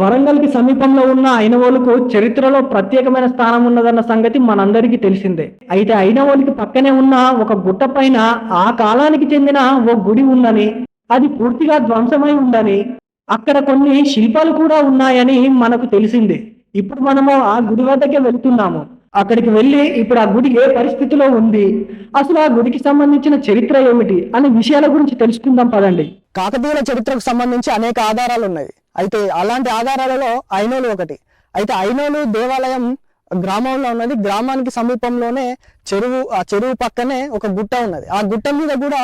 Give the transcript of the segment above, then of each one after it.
వరంగల్కి సమీపంలో ఉన్న ఐనవోలుకు చరిత్రలో ప్రత్యేకమైన స్థానం ఉన్నదన్న సంగతి మనందరికీ తెలిసిందే. అయితే ఐనవోలుకి పక్కనే ఉన్న ఒక గుట్ట పైన ఆ కాలానికి చెందిన ఓ గుడి ఉందని అది పూర్తిగా ధ్వంసమై ఉందని అక్కడ కొన్ని శిల్పాలు కూడా ఉన్నాయని మనకు తెలిసిందే. ఇప్పుడు మనము ఆ గుడి వద్దకే వెళ్తున్నాము. అక్కడికి వెళ్ళి ఇప్పుడు ఆ గుడి ఏ పరిస్థితిలో ఉంది? అసలు ఆ గుడికి సంబంధించిన చరిత్ర ఏమిటి? అనే విషయాల గురించి తెలుసుకుందాం పదండి. కాకతీయుల చరిత్రకు సంబంధించి అనేక ఆధారాలు ఉన్నాయి అయితే అలాంటి ఆధారాలలో ఐనోలు ఒకటి. అయితే ఐనోలు దేవాలయం గ్రామంలో ఉన్నది. గ్రామానికి సమీపంలోనే చెరువు ఆ చెరువు పక్కనే ఒక గుట్ట ఉన్నది. ఆ గుట్ట మీద కూడా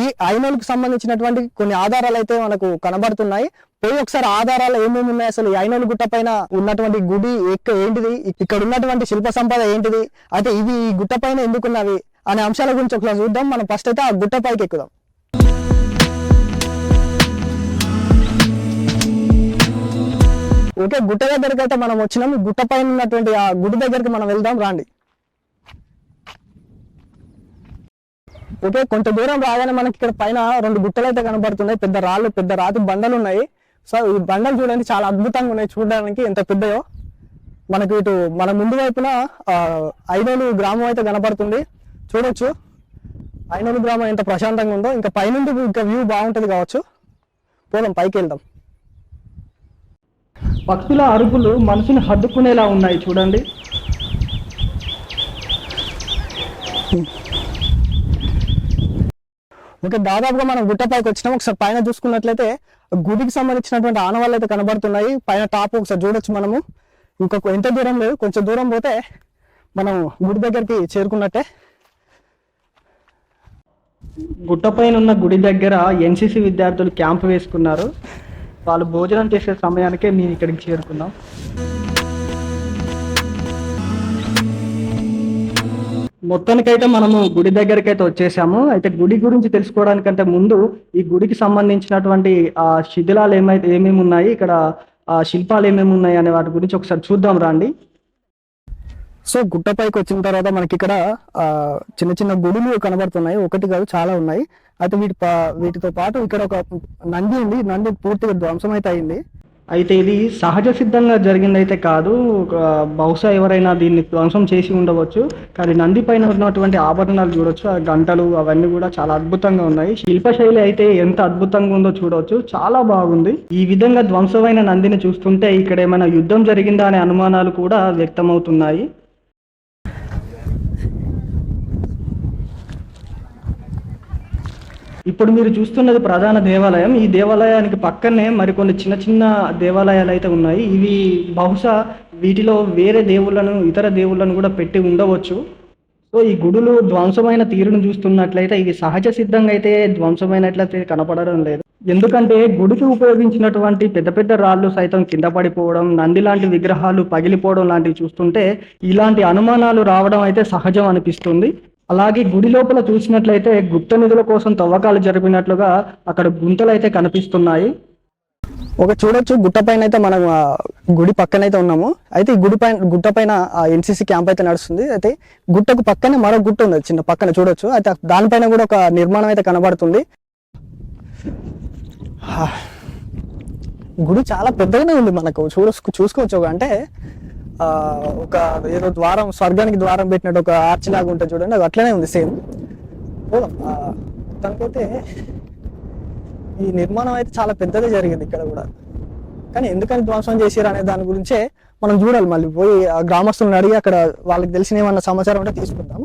ఈ ఐనోలుకు సంబంధించినటువంటి కొన్ని ఆధారాలు అయితే మనకు కనబడుతున్నాయి. పోయి ఒకసారి ఆధారాలు ఏమేమి ఉన్నాయి? అసలు ఈ ఐనోలు గుట్ట పైన ఉన్నటువంటి గుడి ఎక్క ఏంటిది? ఇక్కడ ఉన్నటువంటి శిల్ప సంపద ఏంటిది? అయితే ఇవి ఈ గుట్ట పైన ఎందుకున్నవి అనే అంశాల గురించి ఒకసారి చూద్దాం. మనం ఫస్ట్ అయితే ఆ గుట్ట పైకి ఎక్కుదాం. ఓకే గుట్ట దగ్గరికి అయితే మనం వచ్చినాం. గుట్ట పైన ఉన్నటువంటి ఆ గుడి దగ్గరికి మనం వెళ్దాం రాండి. ఓకే కొంత దూరం రాగానే మనకి ఇక్కడ పైన రెండు గుట్టలు అయితే కనబడుతున్నాయి. పెద్ద రాళ్ళు పెద్ద రాతి బండలు ఉన్నాయి. సో ఈ బండలు చూడండి చాలా అద్భుతంగా ఉన్నాయి చూడడానికి. ఎంత పెద్దయో. మనకు ఇటు మన ముందు వైపున ఆ, ఐనోలు గ్రామం అయితే కనబడుతుంది. చూడొచ్చు. ఐనోలు గ్రామం ఎంత ప్రశాంతంగా ఉందో. ఇంకా పైనుండి ఇంకా వ్యూ బాగుంటుంది కావచ్చు. పోదాం పైకి వెళ్దాం పక్షుల అరుపులు మనసుని హద్దుకునేలా ఉన్నాయి చూడండి. ఓకే దాదాపుగా మనం గుట్ట పైకి వచ్చినాం. ఒకసారి పైన చూసుకున్నట్లయితే గుడికి సంబంధించినటువంటి ఆనవాళ్ళు అయితే కనబడుతున్నాయి. పైన టాప్ ఒకసారి చూడొచ్చు మనము. ఇంకొక ఎంత దూరం లేదు కొంచెం దూరం పోతే మనం గుడి దగ్గరికి చేరుకున్నట్టే. గుట్టపైన ఉన్న గుడి దగ్గర ఎన్సిసి విద్యార్థులు క్యాంప్ వేసుకున్నారు. వాళ్ళు భోజనం చేసే సమయానికే మేము ఇక్కడికి చేరుకున్నాం. మొత్తానికైతే మనము గుడి దగ్గరికి అయితే వచ్చేసాము. అయితే గుడి గురించి తెలుసుకోవడానికంటే ముందు ఈ గుడికి సంబంధించినటువంటి ఆ శిథిలాలు ఏమైతే ఏమేమి ఉన్నాయి ఇక్కడ ఆ శిల్పాలు ఏమేమి ఉన్నాయి అనే వాటి గురించి ఒకసారి చూద్దాం రండి. సో గుట్ట పైకి వచ్చిన తర్వాత మనకి ఇక్కడ చిన్న చిన్న గుడులు కనబడుతున్నాయి. ఒకటి కాదు చాలా ఉన్నాయి. అయితే వీటి పా- వీటితో పాటు ఇక్కడ ఒక నంది ఉంది. నంది పూర్తిగా ధ్వంసం అయితే అయింది అయితే ఇది సహజ సిద్ధంగా జరిగింది అయితే కాదు. ఒక బహుశా ఎవరైనా దీన్ని ధ్వంసం చేసి ఉండవచ్చు. కానీ నంది పైన ఉన్నటువంటి ఆభరణాలు చూడొచ్చు. ఆ గంటలు అవన్నీ కూడా చాలా అద్భుతంగా ఉన్నాయి. శిల్పశైలి అయితే ఎంత అద్భుతంగా ఉందో చూడవచ్చు చాలా బాగుంది. ఈ విధంగా ధ్వంసమైన నందిని చూస్తుంటే ఇక్కడ ఏమైనా యుద్ధం జరిగిందా అనే అనుమానాలు కూడా వ్యక్తమవుతున్నాయి. ఇప్పుడు మీరు చూస్తున్నది ప్రధాన దేవాలయం. ఈ దేవాలయానికి పక్కనే మరికొన్ని చిన్న చిన్న దేవాలయాలు అయితే ఉన్నాయి. ఇవి బహుశా వీటిలో వేరే దేవుళ్ళను ఇతర దేవుళ్ళను కూడా పెట్టి ఉండవచ్చు. సో ఈ గుడులు ధ్వంసమైన తీరును చూస్తున్నట్లయితే ఇవి సహజ సిద్ధంగా అయితే ధ్వంసమైనట్లయితే కనపడడం లేదు. ఎందుకంటే గుడికి ఉపయోగించినటువంటి పెద్ద పెద్ద రాళ్ళు సైతం కింద పడిపోవడం నంది లాంటి విగ్రహాలు పగిలిపోవడం లాంటివి చూస్తుంటే ఇలాంటి అనుమానాలు రావడం అయితే సహజం అనిపిస్తుంది. అలాగే గుడి లోపల చూసినట్లయితే గుప్త నిధుల కోసం తవ్వకాలు జరిపినట్లుగా అక్కడ గుంతలు అయితే కనిపిస్తున్నాయి. ఒక చూడొచ్చు గుట్ట పైన అయితే మనం గుడి పక్కన అయితే ఉన్నాము. అయితే ఈ గుడి పైన గుట్ట పైన ఎన్సీసీ క్యాంప్ అయితే నడుస్తుంది. అయితే గుట్టకు పక్కనే మరో గుట్ట ఉంది చిన్న పక్కన చూడొచ్చు. అయితే దానిపైన కూడా ఒక నిర్మాణం అయితే కనబడుతుంది. గుడి చాలా పెద్దగానే ఉంది మనకు. చూడ చూసుకోవచ్చు. ఒక అంటే ఒక ఏదో ద్వారం స్వర్గానికి ద్వారం పెట్టినట్టు ఒక ఆర్చ్ లాగా ఉంటుంది చూడండి. అది అట్లనే ఉంది సేమ్. పోదాం. ఈ నిర్మాణం అయితే చాలా పెద్దగా జరిగింది ఇక్కడ కూడా. కానీ ఎందుకని ధ్వంసం చేశారు అనే దాని గురించే మనం చూడాలి మళ్ళీ. పోయి ఆ గ్రామస్తులను అడిగి అక్కడ వాళ్ళకి తెలిసిన ఏమన్నా సమాచారం ఉంటే తీసుకుందాం.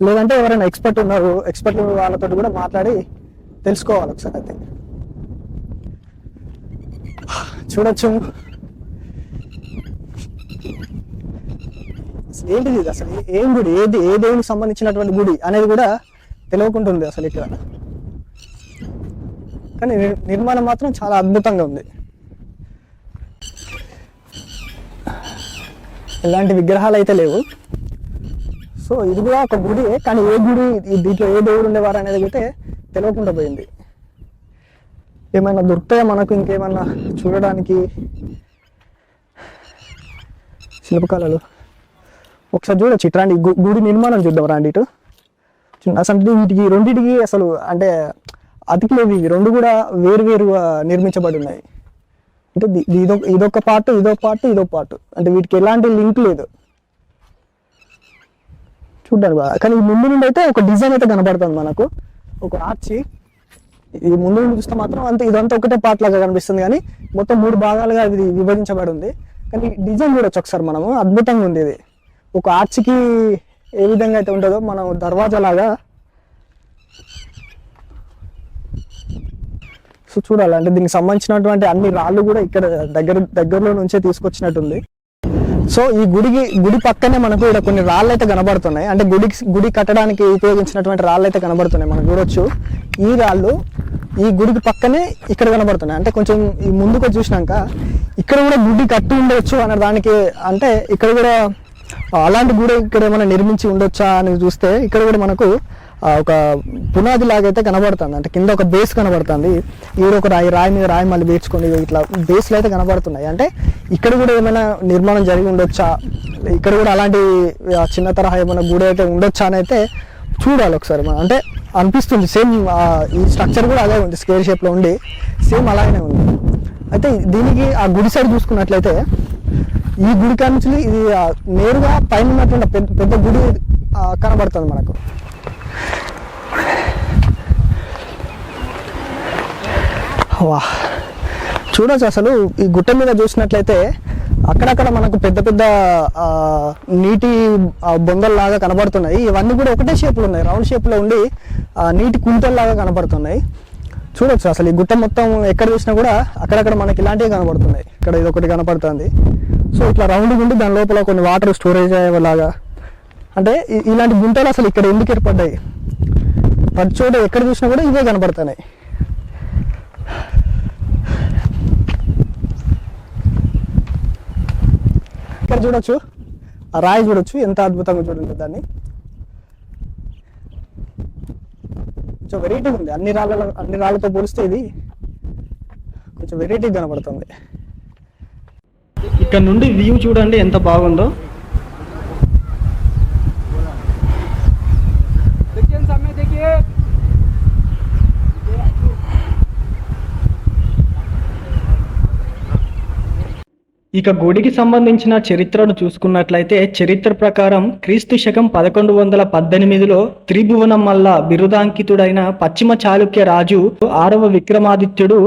లేదంటే ఎవరైనా ఎక్స్పర్ట్ ఉన్నారు ఎక్స్పర్ట్ వాళ్ళతో కూడా మాట్లాడి తెలుసుకోవాలి ఒకసారి అయితే చూడొచ్చు. అసలు ఏంటిది ఇది అసలు? ఏం గుడి? ఏది ఏ దేవునికి సంబంధించినటువంటి గుడి అనేది కూడా తెలియకుంటుంది అసలు ఇక్కడ. కానీ నిర్మాణం మాత్రం చాలా అద్భుతంగా ఉంది. ఇలాంటి విగ్రహాలు అయితే లేవు. సో ఇది కూడా ఒక గుడి కానీ ఏ గుడి దీంట్లో ఏ దేవుడు ఉండేవారు అనేది అయితే తెలియకుండా పోయింది. ఏమైనా దొరుకుతాయా మనకు? ఇంకేమైనా చూడడానికి శిల్పకళలు. ఒకసారి చూడొచ్చు ఇటు రండి గు- గుడి నిర్మాణం చూద్దాం రాండి ఇటు. చిన్న- అసలు వీటికి రెండింటికి అసలు అంటే అతికిలేవి ఇవి. రెండు కూడా వేరు వేరుగా నిర్మించబడి ఉన్నాయి. అంటే ఇదొక ఇదొక పార్ట్ ఇదొక పార్ట్ ఇదొక పార్ట్. అంటే వీటికి ఎలాంటి లింక్ లేదు. చూడ్డానికి బాగా. కానీ ముందు నుండి అయితే ఒక డిజైన్ అయితే కనబడుతుంది మనకు. ఒక ఆర్చి. ఈ ముందు నుండి చూస్తే మాత్రం అంతే ఇదంతా ఒకటే పార్ట్ లాగా కనిపిస్తుంది. కానీ మొత్తం మూడు భాగాలుగా ఇది విభజించబడి ఉంది. కానీ డిజైన్ చూడొచ్చు ఒకసారి మనము. అద్భుతంగా ఉంది ఇది. ఒక ఆర్చికి ఏ విధంగా అయితే ఉంటుందో మనం దర్వాజా లాగా సో చూడాలి. అంటే దీనికి సంబంధించినటువంటి అన్ని రాళ్ళు కూడా ఇక్కడ దగ్గర దగ్గరలో నుంచే తీసుకొచ్చినట్టుంది. సో ఈ గుడికి గుడి పక్కనే మనకు ఇక్కడ కొన్ని రాళ్ళు అయితే కనబడుతున్నాయి. అంటే గుడికి గుడి కట్టడానికి ఉపయోగించినటువంటి రాళ్ళు అయితే కనబడుతున్నాయి. మనం చూడొచ్చు. ఈ రాళ్ళు ఈ గుడికి పక్కనే ఇక్కడ కనబడుతున్నాయి. అంటే కొంచెం ఈ ముందుకు చూసినాక ఇక్కడ కూడా గుడి కట్టి ఉండొచ్చు అనే దానికి అంటే ఇక్కడ కూడా అలాంటి గుడి ఇక్కడ ఏమైనా నిర్మించి ఉండొచ్చా అని చూస్తే ఇక్కడ కూడా మనకు ఒక పునాది లాగైతే కనబడుతుంది. అంటే కింద ఒక బేస్ కనబడుతుంది. ఈడ ఒక రాయి రాయి మీద రాయి మళ్ళీ వేర్చుకొని ఇట్లా బేస్లు అయితే కనబడుతున్నాయి. అంటే ఇక్కడ కూడా ఏమైనా నిర్మాణం జరిగి ఉండొచ్చా? ఇక్కడ కూడా అలాంటి చిన్న తరహా ఏమైనా గుడి అయితే ఉండొచ్చా అని అయితే చూడాలి ఒకసారి మనం. అంటే అనిపిస్తుంది సేమ్ ఈ స్ట్రక్చర్ కూడా అదే ఉంది స్క్వేర్ షేప్లో ఉండి సేమ్ అలాగనే ఉంది. అయితే దీనికి ఆ గుడి సైడ్ చూసుకున్నట్లయితే ఈ గుడి కాడ నుంచి ఇది నేరుగా పైన ఉన్నటువంటి పెద్ద పెద్ద గుడి కనబడుతుంది మనకు. వా చూడొచ్చు అసలు ఈ గుట్ట మీద చూసినట్లయితే అక్కడక్కడ మనకు పెద్ద పెద్ద నీటి బొందల్లాగా కనబడుతున్నాయి. ఇవన్నీ కూడా ఒకటే షేప్లో ఉన్నాయి. రౌండ్ షేప్లో ఉండి నీటి కుంటల్లాగా కనబడుతున్నాయి. చూడొచ్చు అసలు ఈ గుట్ట మొత్తం ఎక్కడ చూసినా కూడా అక్కడక్కడ మనకి ఇలాంటివి కనబడుతున్నాయి. ఇక్కడ ఇది ఒకటి కనపడుతుంది. సో ఇట్లా రౌండ్ ఉండి దాని లోపల కొన్ని వాటర్ స్టోరేజ్ అయ్యేలాగా. అంటే ఇలాంటి గుంటలు అసలు ఇక్కడ ఎందుకు ఏర్పడ్డాయి? ప్రతి చోట ఎక్కడ చూసినా కూడా ఇవే కనపడుతున్నాయి ఇక్కడ చూడొచ్చు ఆ రాయి చూడొచ్చు ఎంత అద్భుతంగా చూడండి దాన్ని. కొంచెం వెరైటీ ఉంది. అన్ని రాళ్ళ అన్ని రాళ్ళతో పోలిస్తే ఇది కొంచెం వెరైటీ కనబడుతుంది. ఇక్కడ నుండి వ్యూ చూడండి ఎంత బాగుందో. ఇక గుడికి సంబంధించిన చరిత్రను చూసుకున్నట్లయితే చరిత్ర ప్రకారం క్రీస్తు శకం పదకొండు వందల పద్దెనిమిదిలో త్రిభువనం మల్ల బిరుదాంకితుడైన పశ్చిమ చాళుక్య రాజు ఆరవ విక్రమాదిత్యుడు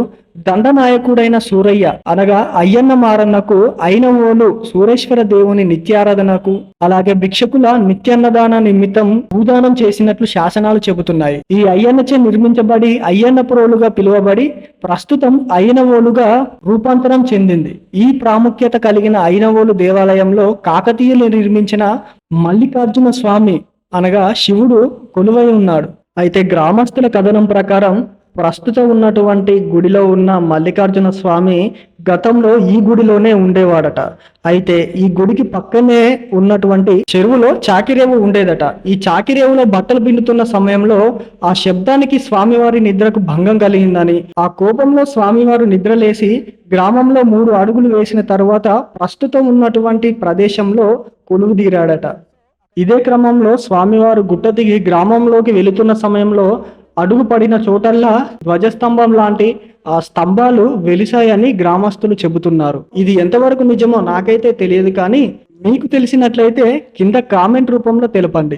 దండనాయకుడైన సూరయ్య అనగా అయ్యన్న మారన్నకు అయినవోలు సూరేశ్వర దేవుని నిత్యారాధనకు అలాగే భిక్షకుల నిత్యాన్నదాన నిమిత్తం భూదానం చేసినట్లు శాసనాలు చెబుతున్నాయి. ఈ అయ్యన్నచే నిర్మించబడి అయ్యన్న పురోలుగా పిలువబడి ప్రస్తుతం అయినవోలుగా రూపాంతరం చెందింది. ఈ ప్రాముఖ్యత కలిగిన అయినవోలు దేవాలయంలో కాకతీయులు నిర్మించిన మల్లికార్జున స్వామి అనగా శివుడు కొలువై ఉన్నాడు. అయితే గ్రామస్తుల కథనం ప్రకారం ప్రస్తుతం ఉన్నటువంటి గుడిలో ఉన్న మల్లికార్జున స్వామి గతంలో ఈ గుడిలోనే ఉండేవాడట. అయితే ఈ గుడికి పక్కనే ఉన్నటువంటి చెరువులో చాకిరేవు ఉండేదట. ఈ చాకిరేవులో బట్టలు పిండుతున్న సమయంలో ఆ శబ్దానికి స్వామివారి నిద్రకు భంగం కలిగిందని ఆ కోపంలో స్వామివారు నిద్రలేసి గ్రామంలో మూడు అడుగులు వేసిన తరువాత ప్రస్తుతం ఉన్నటువంటి ప్రదేశంలో కొలువుదీరాడట ఇదే క్రమంలో స్వామివారు గుట్ట దిగి గ్రామంలోకి వెళుతున్న సమయంలో అడుగు పడిన చోటల్లా ధ్వజస్తంభం లాంటి ఆ స్తంభాలు వెలిసాయని గ్రామస్తులు చెబుతున్నారు. ఇది ఎంతవరకు నిజమో నాకైతే తెలియదు కానీ మీకు తెలిసినట్లయితే కింద కామెంట్ రూపంలో తెలపండి.